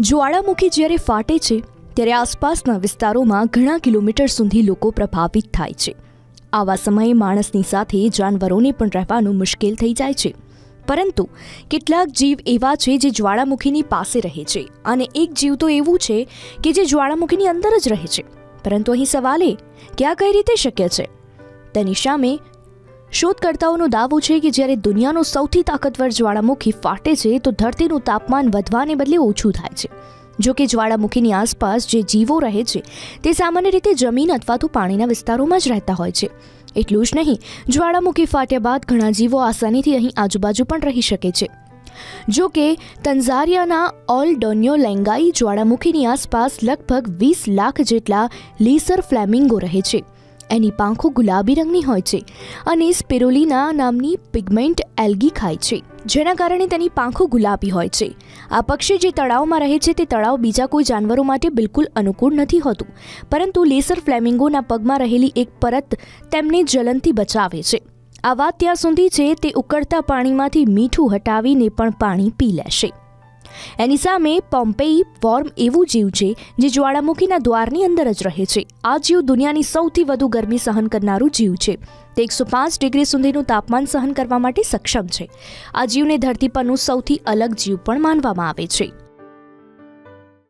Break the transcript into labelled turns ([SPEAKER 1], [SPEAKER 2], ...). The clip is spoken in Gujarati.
[SPEAKER 1] જ્વાળામુખી જ્યારે ફાટે છે, ત્યારે આસપાસના વિસ્તારોમાં ઘણા કિલોમીટર સુધી લોકો પ્રભાવિત થાય છે. આવા સમયે માણસની સાથે જાનવરોને પણ રહેવાનું મુશ્કેલ થઈ જાય છે. પરંતુ કેટલાક જીવ એવા છે જે જ્વાળામુખીની પાસે રહે છે અને એક જીવ તો એવું છે કે જે જ્વાળામુખીની અંદર જ રહે છે. પરંતુ અહીં સવાલ એ કે આ કઈ રીતે શક્ય છે? તેની સામે શોધકર્તાઓનો દાવો છે કે જ્યારે દુનિયાનો સૌથી તાકતવર જ્વાળામુખી ફાટે છે, તો ધરતીનું તાપમાન વધવાને બદલે ઓછું થાય છે. જો કે જ્વાળામુખીની આસપાસ જે જીવો રહે છે, તે સામાન્ય રીતે જમીન અથવા તો પાણીના વિસ્તારોમાં જ રહેતા હોય છે. એટલું જ નહીં, જ્વાળામુખી ફાટ્યા બાદ ઘણા જીવો આસાનીથી અહીં આજુબાજુ પણ રહી શકે છે. જો કે, તંઝારિયાના ઓલ ડોન્યો લેંગાઈ જ્વાળામુખીની આસપાસ લગભગ વીસ લાખ જેટલા લીસર ફ્લેમિંગો રહે છે. એની પાંખો ગુલાબી રંગની હોય છે અને સ્પિરોલિના નામની પિગમેન્ટ એલ્ગી ખાય છે, જેના કારણે તેની પાંખો ગુલાબી હોય છે. આ પક્ષી જે તળાવમાં રહે છે તે તળાવ બીજા કોઈ જાનવરો માટે બિલકુલ અનુકૂળ નથી હોતું, પરંતુ લેસર ફ્લેમિંગોના પગમાં રહેલી એક પરત તેમને જલનથી બચાવે છે. આ વાત ત્યાં સુધી છે તે ઉકળતા પાણીમાંથી મીઠું હટાવીને પણ પાણી પી લેશે. એની સામે પોમ્પેઈ વોર્મ એવું જીવ છે, જે જ્વાળામુખીના દ્વારની અંદર જ રહે છે. આ જીવ દુનિયાની સૌથી વધુ ગરમી સહન કરનારું જીવ છે. તે એકસો પાંચ ડિગ્રી સુધીનું તાપમાન સહન કરવા માટે સક્ષમ છે. આ જીવને ધરતી પરનું સૌથી અલગ જીવ પણ માનવામાં આવે છે.